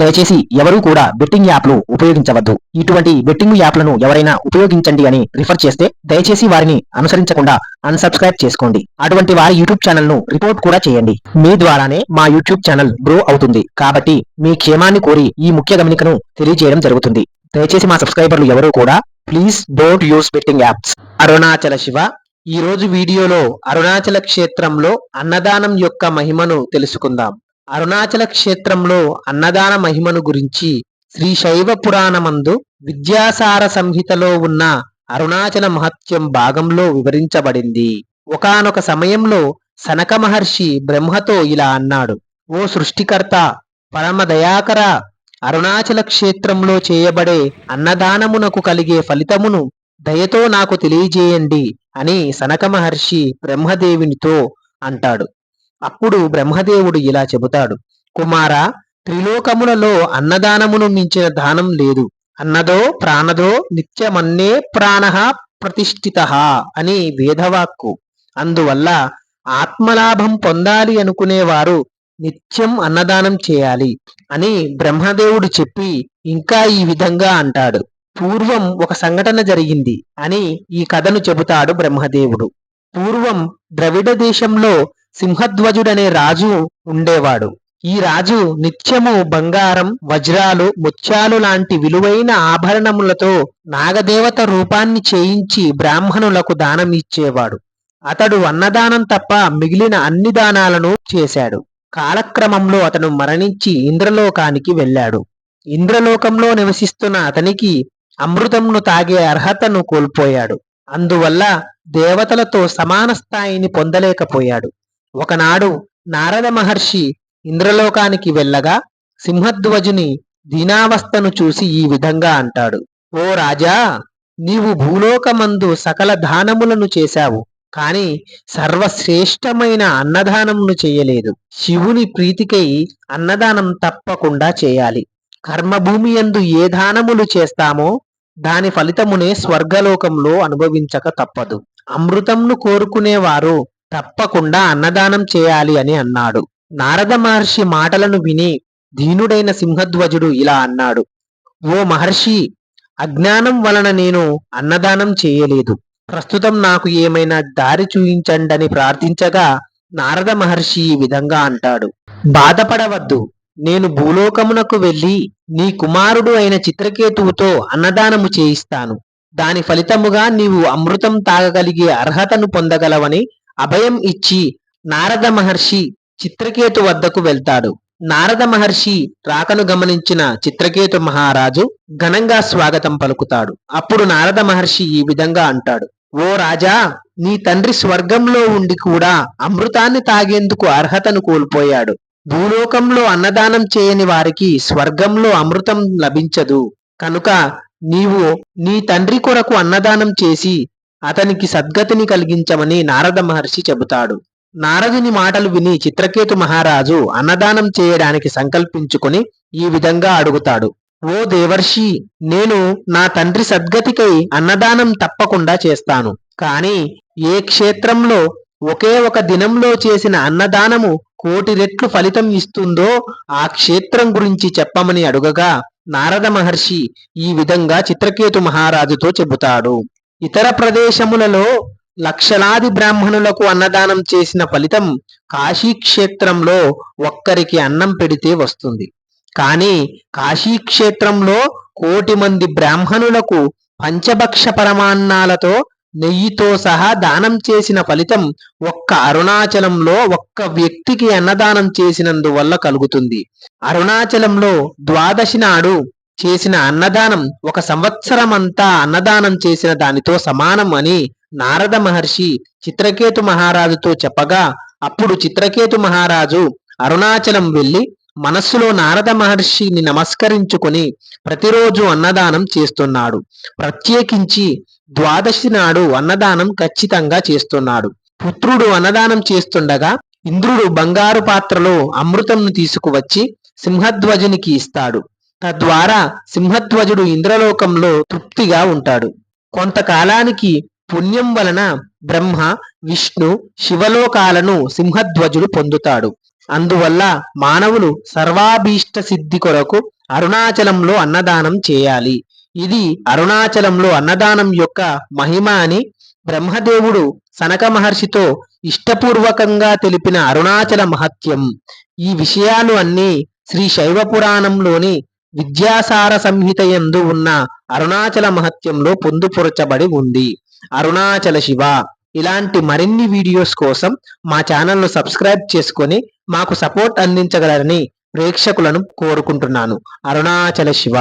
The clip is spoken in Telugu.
దయచేసి ఎవరూ కూడా బెట్టింగ్ యాప్లు ఉపయోగించవద్దు. ఇటువంటి బెట్టింగ్ యాప్లను ఎవరైనా ఉపయోగించండి అని రిఫర్ చేస్తే దయచేసి వారిని అనుసరించకుండా అన్సబ్స్క్రైబ్ చేసుకోండి. అటువంటి వారి యూట్యూబ్ ఛానల్ను రిపోర్ట్ కూడా చేయండి. మీ ద్వారానే మా యూట్యూబ్ ఛానల్ గ్రో అవుతుంది. కాబట్టి మీ క్షేమాన్ని కోరి ఈ ముఖ్య గమనికను తెలియజేయడం జరుగుతుంది. దయచేసి మా సబ్స్క్రైబర్లు ఎవరూ కూడా please don't use betting apps Arunachala Shiva ఈ రోజు వీడియోలో అరుణాచల క్షేత్రంలో అన్నదానం యొక్క మహిమను తెలుసుకుందాం. అరుణాచల క్షేత్రంలో అన్నదాన మహిమను గురించి శ్రీ శైవ పురాణమందు విద్యాసార సంహితలో ఉన్న అరుణాచల మహత్యం భాగంలో వివరించబడింది. ఒకానొక సమయంలో సనక మహర్షి బ్రహ్మతో ఇలా అన్నాడు. ఓ సృష్టికర్త పరమ దయాకర అరుణాచల క్షేత్రంలో చేయబడే అన్నదానమునకు కలిగే ఫలితమును దయతో నాకు తెలియజేయండి అని సనక మహర్షి బ్రహ్మదేవునితో అంటాడు. అప్పుడు బ్రహ్మదేవుడు ఇలా చెబుతాడు కుమారా త్రిలోకములలో అన్నదానమును మించిన దానం లేదు. అన్నదో ప్రాణదో నిత్యమన్నే ప్రాణ ప్రతిష్ఠిత అని వేదవాక్కు. అందువల్ల ఆత్మలాభం పొందాలి అనుకునేవారు నిత్యం అన్నదానం చేయాలి అని బ్రహ్మదేవుడు చెప్పి ఇంకా ఈ విధంగా అంటాడు. పూర్వం ఒక సంఘటన జరిగింది అని ఈ కథను చెబుతాడు బ్రహ్మదేవుడు. పూర్వం ద్రవిడ దేశంలో సింహధ్వజుడనే రాజు ఉండేవాడు. ఈ రాజు నిత్యము బంగారం వజ్రాలు ముత్యాలు లాంటి విలువైన ఆభరణములతో నాగదేవత రూపాన్ని చేయించి బ్రాహ్మణులకు దానం ఇచ్చేవాడు. అతడు అన్నదానం తప్ప మిగిలిన అన్ని దానాలను చేశాడు. కాలక్రమంలో అతను మరణించి ఇంద్రలోకానికి వెళ్ళాడు. ఇంద్రలోకంలో నివసిస్తున్న అతనికి అమృతంను తాగే అర్హతను కోల్పోయాడు. అందువల్ల దేవతలతో సమాన స్థాయిని పొందలేకపోయాడు. ఒకనాడు నారద మహర్షి ఇంద్రలోకానికి వెళ్ళగా సింహధ్వజుని దీనావస్థను చూసి ఈ విధంగా అంటాడు. ఓ రాజా నీవు భూలోకమందు సకల దానములను చేశావు కాని సర్వశ్రేష్టమైన అన్నదానమును చేయలేదు. శివుని ప్రీతికై అన్నదానం తప్పకుండా చేయాలి. కర్మభూమి యందు ఏ దానములు చేస్తామో దాని ఫలితమునే స్వర్గలోకంలో అనుభవించక తప్పదు. అమృతంను కోరుకునేవారు తప్పకుండా అన్నదానం చేయాలి అని అన్నాడు. నారద మహర్షి మాటలను విని దీనుడైన సింహధ్వజుడు ఇలా అన్నాడు. ఓ మహర్షి అజ్ఞానం వలన నేను అన్నదానం చేయలేదు. ప్రస్తుతం నాకు ఏమైనా దారి చూయించండని ప్రార్థించగా నారద మహర్షి ఈ విధంగా అంటాడు. బాధపడవద్దు. నేను భూలోకమునకు వెళ్ళి నీ కుమారుడు అయిన చిత్రకేతువుతో అన్నదానము చేయిస్తాను. దాని ఫలితముగా నీవు అమృతం తాగగలిగే అర్హతను పొందగలవని అభయం ఇచ్చి నారద మహర్షి చిత్రకేతు వద్దకు వెళ్తాడు. నారద మహర్షి రాకను గమనించిన చిత్రకేతు మహారాజు ఘనంగా స్వాగతం పలుకుతాడు. అప్పుడు నారద మహర్షి ఈ విధంగా అంటాడు. ఓ రాజా నీ తండ్రి స్వర్గంలో ఉండి కూడా అమృతాన్ని తాగేందుకు అర్హతను కోల్పోయాడు. భూలోకంలో అన్నదానం చేయని వారికి స్వర్గంలో అమృతం లభించదు. కనుక నీవు నీ తండ్రి కొరకు అన్నదానం చేసి అతనికి సద్గతిని కలిగించమని నారద మహర్షి చెబుతాడు. నారదుని మాటలు విని చిత్రకేతు మహారాజు అన్నదానం చేయడానికి సంకల్పించుకొని ఈ విధంగా అడుగుతాడు. ఓ దేవర్షి నేను నా తండ్రి సద్గతికై అన్నదానం తప్పకుండా చేస్తాను. కాని ఏ క్షేత్రంలో ఒకే ఒక దినంలో చేసిన అన్నదానము కోటి రెట్లు ఫలితం ఇస్తుందో ఆ క్షేత్రం గురించి చెప్పమని అడుగగా నారద మహర్షి ఈ విధంగా చిత్రకేతు మహారాజుతో చెబుతాడు. ఇతర ప్రదేశములలో లక్షలాది బ్రాహ్మణులకు అన్నదానం చేసిన ఫలితం కాశీ క్షేత్రంలో ఒక్కరికి అన్నం పెడితే వస్తుంది. కానీ కాశీ క్షేత్రంలో కోటి మంది బ్రాహ్మణులకు పంచభక్ష పరమాన్నాలతో నెయ్యితో సహా దానం చేసిన ఫలితం ఒక్క అరుణాచలంలో ఒక్క వ్యక్తికి అన్నదానం చేసినందువల్ల కలుగుతుంది. అరుణాచలంలో ద్వాదశి నాడు చేసిన అన్నదానం ఒక సంవత్సరమంతా అన్నదానం చేసిన దానితో సమానం అని నారద మహర్షి చిత్రకేతు మహారాజుతో చెప్పగా అప్పుడు చిత్రకేతు మహారాజు అరుణాచలం వెళ్ళి మనస్సులో నారద మహర్షిని నమస్కరించుకుని ప్రతిరోజు అన్నదానం చేస్తున్నాడు. ప్రత్యేకించి ద్వాదశి నాడు అన్నదానం ఖచ్చితంగా చేస్తున్నాడు. పుత్రుడు అన్నదానం చేస్తుండగా ఇంద్రుడు బంగారు పాత్రలో అమృతంను తీసుకువచ్చి సింహధ్వజునికి ఇస్తాడు. తద్వారా సింహధ్వజుడు ఇంద్రలోకంలో తృప్తిగా ఉంటాడు. కొంతకాలానికి పుణ్యం వలన బ్రహ్మ విష్ణు శివలోకాలను సింహధ్వజుడు పొందుతాడు. అందువల్ల మానవులు సర్వాభీష్ట సిద్ధి కొరకు అరుణాచలంలో అన్నదానం చేయాలి. ఇది అరుణాచలంలో అన్నదానం యొక్క మహిమ అని బ్రహ్మదేవుడు సనక మహర్షితో ఇష్టపూర్వకంగా తెలిపిన అరుణాచల మహత్యం. ఈ విషయాలు అన్నీ శ్రీ శైవ పురాణంలోని విద్యాసార సంహిత యందు ఉన్న అరుణాచల మహత్యంలో పొందుపరచబడి ఉంది. అరుణాచల శివ. ఇలాంటి మరిన్ని వీడియోస్ కోసం మా ఛానల్ను సబ్స్క్రైబ్ చేసుకొని మాకు సపోర్ట్ అందించగలరని ప్రేక్షకులను కోరుకుంటున్నాను. అరుణాచల శివ.